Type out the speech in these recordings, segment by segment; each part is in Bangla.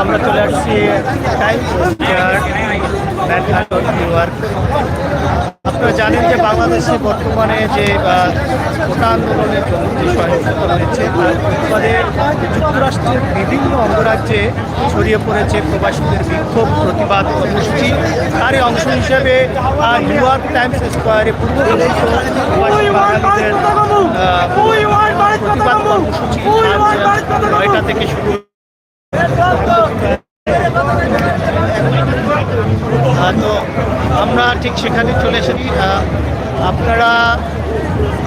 আমরা চলে আসছি আপনারা জানেন যে বাংলাদেশে বর্তমানে যে কোটা আন্দোলনের জন্য যে রয়েছে তার প্রতিবাদে যুক্তরাষ্ট্রের বিভিন্ন অঙ্গরাজ্যে ছড়িয়ে পড়েছে প্রবাসীদের বিক্ষোভ, প্রতিবাদ কর্মসূচি তারই অংশ হিসেবে নিউ ইয়র্ক টাইমস স্কোয়ারে পূর্ব প্রবাসী বাঙালিদের আহ, প্রতিবাদ কর্মসূচি আজ নয়টা থেকে শুরু আহ, তো আমরা ঠিক সেখানে চলে এসেছি। আপনারা,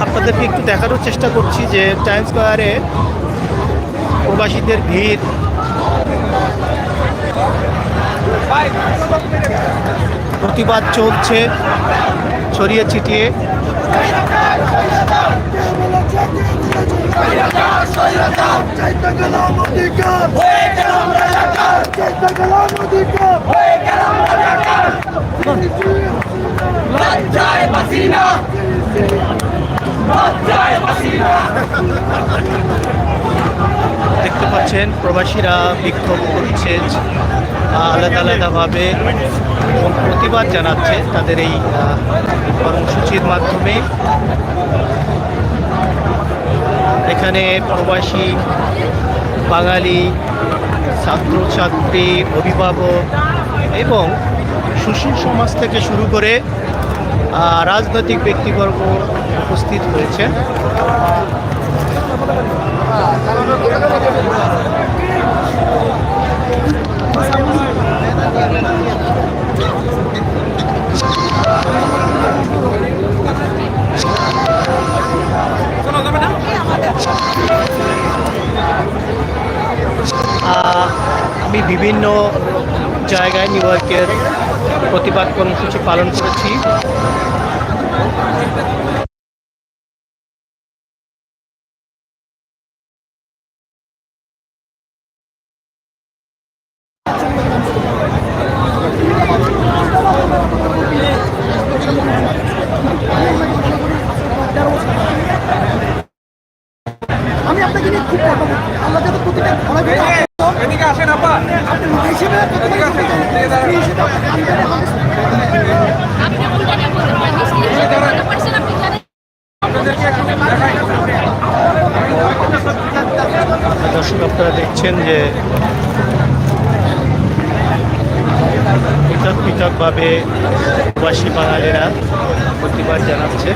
আপনাদেরকে একটু দেখানোর চেষ্টা করছি যে টাইম স্কোয়ারে প্রবাসীদের ভিড়। প্রতিবাদ চলছে, ছড়িয়ে ছিটিয়ে। দেখতে পাচ্ছেন, প্রবাসীরা বিক্ষোভ করছে আলাদা আলাদাভাবে এবং প্রতিবাদ জানাচ্ছে তাদের এই কর্মসূচির মাধ্যমে। এখানে প্রবাসী, বাঙালি, ছাত্রছাত্রী, অভিভাবক এবং সুশীল সমাজ থেকে শুরু করে রাজনৈতিক ব্যক্তিবর্গ উপস্থিত হয়েছেন। আহ, আমি বিভিন্ন জায়গায় নিউ ইয়র্কের প্রতিবাদ কর্মসূচি পালন করেছি। আমি দর্শক আপনারা দেখছেন যে পৃথক পৃথকভাবে প্রবাসী বাঙালিরা প্রতিবাদ জানাচ্ছে।